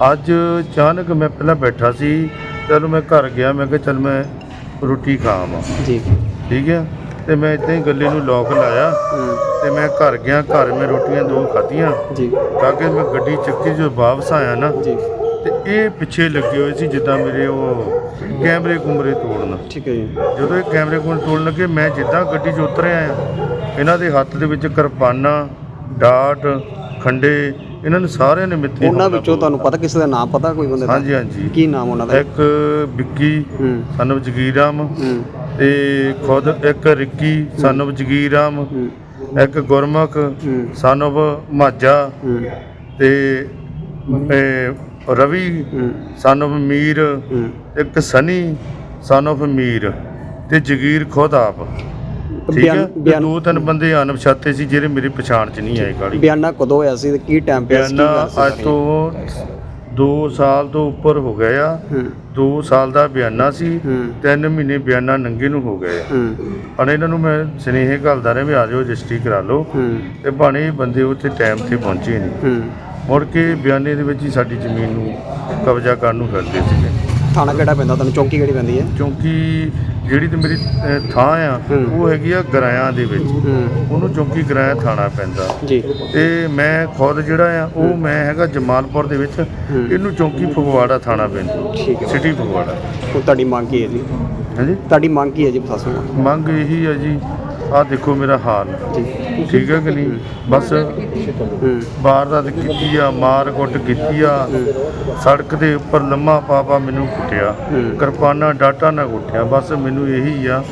ਅੱਜ ਅਚਾਨਕ ਮੈਂ ਪਹਿਲਾਂ ਬੈਠਾ ਸੀ ਚਲ ਮੈਂ ਘਰ ਗਿਆ ਮੈਂ ਕਿਹਾ ਚਲ ਮੈਂ ਰੋਟੀ ਖਾਵਾਂ। ਜੀ। ਠੀਕ ਹੈ? ਤੇ ਮੈਂ ਇੱਦਾਂ ਹੀ ਗੱਲੇ ਨੂੰ ਲੋਕ ਲਾਇਆ। ਤੇ ਮੈਂ ਘਰ ਗਿਆ ਘਰ ਮੈਂ ਰੋਟੀਆਂ ਦੋ ਖਾਧੀਆਂ। ਜੀ। ਕਾਕੇ ਮੈਂ ਗੱਡੀ ਚੱਕੀ ਜੋ ਵਾਪਸ ਆਇਆ ਨਾ। ਜੀ। ਤੇ ਇਹ ਪਿੱਛੇ ਲੱਗੇ ਹੋਏ ਸੀ ਜਿੱਦਾਂ ਮੇਰੇ ਉਹ ਕੈਮਰੇ ਕੁਮਰੇ ਤੋੜਨ। ਠੀਕ ਹੈ ਜੀ। ਜਦੋਂ ਇਹ ਕੈਮਰੇ ਕੋਲ ਤੋੜਨ ਲੱਗੇ ਮੈਂ ਜਿੱਦਾਂ ਗੱਡੀ 'ਚ ਉਤਰਿਆ ਇਹਨਾਂ ਦੇ ਹੱਥ ਦੇ ਵਿੱਚ ਕਿਰਪਾਨਾਂ ਡਾਟ ਖੰਡੇ ਇਹਨਾਂ ਨੇ ਸਾਰਿਆਂ ਨੇ ਮਿੱਥੇ ਉਹਨਾਂ ਹਮਲਾ ਵਿੱਚੋਂ ਤੁਹਾਨੂੰ ਪਤਾ ਕਿਸੇ ਦਾ ਨਾਮ ਪਤਾ ਕੋਈ ਬੰਦੇ ਦਾ? ਹਾਂਜੀ ਹਾਂਜੀ। ਕੀ ਨਾਮ ਉਹਨਾਂ ਦਾ? ਇੱਕ ਵਿੱਕੀ ਹੂੰ। ਸਾਨੂੰ ਜਗੀਰਾਮ। ਹੂੰ। ਤੇ ਖੁਦ ਇੱਕ ਰਿੱਕੀ ਸਾਨੂੰ ਜਗੀਰਾਮ। ਇੱਕ ਗੁਰਮੁਖ ਹੂੰ। ਸਾਨੂੰ ਮਾਝਾ। ਹੂੰ। ਤੇ ਇਹ ਰਵੀ ਹੂੰ। ਸਾਨੂੰ ਮੀਰ। ਇੱਕ ਸਨੀ ਸਾਨੂੰ ਮੀਰ। ਤੇ ਜਗੀਰ ਖੁਦ ਆਪ। ਠੀਕ ਹੈ? ਤੇ ਬਿਆਨ ਦੋ ਤਿੰਨ ਬੰਦੇ ਅਣਪਛਾਤੇ ਸੀ ਜਿਹੜੇ ਮੇਰੀ ਪਛਾਣ ਚ ਨਹੀਂ ਆਏ ਕਾਲੀ ਬਿਆਨਾ ਕਦੋਂ ਹੋਇਆ ਸੀ ਤੇ ਕੀ ਟਾਈਮ ਪਿਆ ਸੀ ਕੀ ਬਿਆਨਾ ਗੱਲ ਸੀ ਅੱਜ ਸਾਰੀ? ਤੋਂ 2 ਸਾਲ ਤੋਂ ਉੱਪਰ ਹੋ ਗਏ ਆ। ਹੂੰ। 2 ਸਾਲ ਦਾ ਬਿਆਨਾ ਸੀ। ਹੂੰ। 3 ਮਹੀਨੇ ਬਿਆਨਾ ਨੰਗੇ ਨੂੰ ਹੋ ਗਏ ਆ। ਹੂੰ। ਪਰ ਇਹਨਾਂ ਨੂੰ ਮੈਂ ਸਨੇਹ ਘੱਲਦਾ ਰਿਹਾ ਵੀ ਆ ਜਾਓ ਰਜਿਸਟਰੀ ਕਰਾ ਲਓ। ਹੂੰ। ਤੇ ਬਾਣੇ ਬੰਦੇ ਉੱਥੇ ਟਾਈਮ ਤੇ ਪਹੁੰਚੇ ਨਹੀਂ। ਹੂੰ। ਮੁੜ ਕੇ ਬਿਆਨੇ ਦੇ ਵਿੱਚ ਹੀ ਸਾਡੀ ਜ਼ਮੀਨ ਨੂੰ ਕਬਜ਼ਾ ਕਰਨ ਨੂੰ ਫਿਰਦੇ ਸੀਗੇ। ਥਾਣਾ ਕਿਹੜਾ ਪੈਂਦਾ? ਤੁਹਾਨੂੰ ਚੌਂਕੀ ਕਿਹੜੀ ਪੈਂਦੀ ਹੈ? ਕਿਉਂਕਿ ਜਿਹੜੀ ਤੇ ਮੇਰੀ ਅਹ, ਥਾਂ ਆ। ਉਹ ਹੈਗੀ ਆ ਗਰਾਇਆਂ ਦੇ ਵਿੱਚ। ਉਹਨੂੰ ਚੌਂਕੀ ਗਰਾਇਆ ਥਾਣਾ ਪੈਂਦਾ। ਜੀ। ਤੇ ਮੈਂ ਖੁਦ ਜਿਹੜਾ ਆ ਉਹ ਮੈਂ ਹੈਗਾ ਜਮਾਲਪੁਰ ਦੇ ਵਿੱਚ। ਇਹਨੂੰ ਚੌਂਕੀ ਫਗਵਾੜਾ ਥਾਣਾ ਪੈਂਦਾ। ਹੈ। ਸਿਟੀ ਫਗਵਾੜਾ। ਹੁਣ ਤੁਹਾਡੀ ਮੰਗ ਕੀ ਹੈ ਜੀ? ਹਾਂਜੀ? ਤੁਹਾਡੀ ਮੰਗ ਕੀ ਹੈ ਜੀ ਪ੍ਰਸ਼ਾਸਨ ਮੰਗ ਇਹੀ ਆ ਜੀ ਆਹ ਦੇਖੋ ਮੇਰਾ ਹਾਲ। ਠੀਕ ਹੈ ਕਿ ਨਹੀਂ? ਬਸ ਵਾਰਦਾਤ ਕੀਤੀ ਆ, ਮਾਰ ਕੁੱਟ ਕੀਤੀ ਆ। ਸੜਕ ਦੇ ਉੱਪਰ ਲੰਮਾ ਪਾਪਾ ਮੈਨੂੰ ਕੁੱਟਿਆ। ਕਿਰਪਾਨਾ, ਡਾਟਾ ਨਾ ਕੁੱਟਿਆ। ਬਸ ਮੈਨੂੰ ਇਹੀ ਆ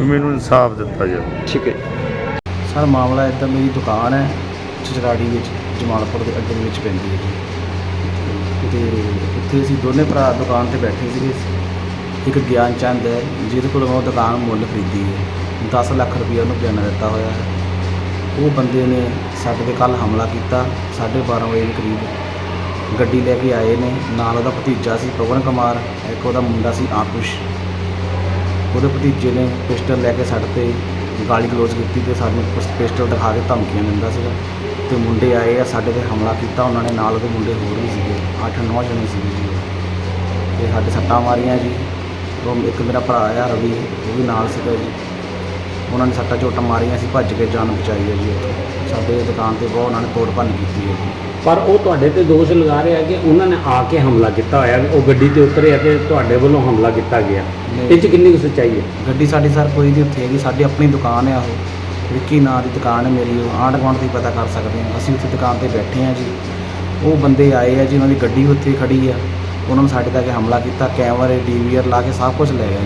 ਮੈਨੂੰ ਇਨਸਾਫ ਦਿੱਤਾ ਜਾਵੇ। ਠੀਕ ਹੈ। ਸਰ, ਮਾਮਲਾ ਇੱਦਾਂ ਮੇਰੀ ਦੁਕਾਨ ਹੈ। ਚਚਰਾੜੀ ਵਿੱਚ, ਜਮਾਲਪੁਰ ਦੇ ਅੱਡੇ ਵਿੱਚ ਪੈਂਦੀ ਹੈ ਜੀ। ਤੇ ਉੱਥੇ ਅਸੀਂ ਦੋਨੇ ਭਰਾ ਦੁਕਾਨ ਤੇ ਬੈਠੇ ਸੀਗੇ। ਇੱਕ ਗਿਆਨ ਚੰਦ ਹੈ, ਜਿਹਦੇ ਕੋਲੋਂ ਮੈਂ ਦੁਕਾਨ ਮੁੱਲ ਖਰੀਦੀ ਹੈ। 10 ਲੱਖ ਰੁਪਏ ਉਹਨੂੰ ਬਿਆਨਾ ਦਿੱਤਾ ਹੋਇਆ ਹੈ। ਉਹ ਬੰਦੇ ਨੇ ਸਾਡੇ ਤੇ ਕੱਲ ਹਮਲਾ ਕੀਤਾ 12:30 ਵਜੇ ਦੇ ਕਰੀਬ। ਗੱਡੀ ਲੈ ਕੇ ਆਏ ਨੇ, ਨਾਲ ਉਹਦਾ ਭਤੀਜਾ ਸੀ ਪਵਨ ਕੁਮਾਰ, ਇੱਕ ਉਹਦਾ ਮੁੰਡਾ ਸੀ ਆਕੁਸ਼ ਉਹਦੇ ਭਤੀਜੇ ਨੇ ਪਿਸਟਲ ਲੈ ਕੇ ਸਾਡੇ ਤੇ ਗਾਲੀ ਗਲੋਚ ਕੀਤੀ ਤੇ ਸਾਨੂੰ ਪਿਸ- ਪਿਸਟਲ ਦਿਖਾ ਕੇ ਧਮਕੀਆਂ ਦਿੰਦਾ ਸੀਗਾ। ਤੇ ਮੁੰਡੇ ਆਏ ਆ, ਸਾਡੇ ਤੇ ਹਮਲਾ ਕੀਤਾ, ਉਹਨਾਂ ਨੇ ਨਾਲ ਉਹਦੇ ਮੁੰਡੇ ਹੋਰ ਵੀ ਸੀਗੇ 8-9 ਜਣੇ ਸੀਗੇ ਜੀ। ਤੇ ਸਾਡੇ ਸੱਟਾਂ ਮਾਰੀਆਂ ਜੀ। ਉਹ ਇੱਕ ਮੇਰਾ ਭਰਾ ਆ ਰਵੀ, ਉਹ ਵੀ ਨਾਲ ਸੀਗਾ ਜੀ। ਉਹਨਾਂ ਨੇ ਸੱਟਾਂ ਚੋਟਾਂ ਮਾਰੀਆਂ ਸੀ ਭੱਜ ਕੇ ਜਾਨ ਬਚਾਈ ਹੈ ਜੀ ਉੱਥੋਂ। ਸਾਡੇ ਦੁਕਾਨ ਤੇ ਬਹੁਤ ਉਹਨਾਂ ਨੇ ਤੋੜ ਭੰਨ ਕੀਤੀ ਹੈ ਜੀ। ਪਰ ਉਹ ਤੁਹਾਡੇ ਤੇ ਦੋਸ਼ ਲਗਾ ਰਿਹਾ ਕਿ ਉਹਨਾਂ ਨੇ ਆ ਕੇ ਹਮਲਾ ਕੀਤਾ ਹੋਇਆ ਵੀ ਉਹ ਗੱਡੀ ਤੇ ਉਤਰੇ ਅਤੇ ਤੁਹਾਡੇ ਵੱਲੋਂ ਹਮਲਾ ਕੀਤਾ ਗਿਆ। ਇਹ 'ਚ ਕਿੰਨੀ ਕੁ ਸੱਚਾਈ ਹੈ? ਗੱਡੀ ਸਾਡੀ ਸਰ ਕੋਈ ਨਹੀਂ ਉੱਥੇ ਹੈਗੀ ਸਾਡੀ ਆਪਣੀ ਦੁਕਾਨ ਹੈ ਉਹ। ਵਿੱਕੀ ਨਾਂ ਦੀ ਦੁਕਾਨ ਹੈ ਮੇਰੀ ਉਹ ਆਂਢ ਗੁਆਂਢ ਦੀ ਪਤਾ ਕਰ ਸਕਦੇ ਹਾਂ। ਅਸੀਂ ਉੱਥੇ ਦੁਕਾਨ ਤੇ ਬੈਠੇ ਹਾਂ ਜੀ। ਉਹ ਬੰਦੇ ਆਏ ਆ ਜੀ ਉਹਨਾਂ ਦੀ ਗੱਡੀ ਉੱਥੇ ਖੜੀ ਆ। ਉਹਨਾਂ ਨੇ ਸਾਡੇ ਤੇ ਆ ਕੇ ਹਮਲਾ ਕੀਤਾ ਕੈਮਰੇ ਡੀਵੀਆਰ ਲਾ ਕੇ ਸਭ ਕੁਝ ਲੈ ਗਿਆ ਜੀ।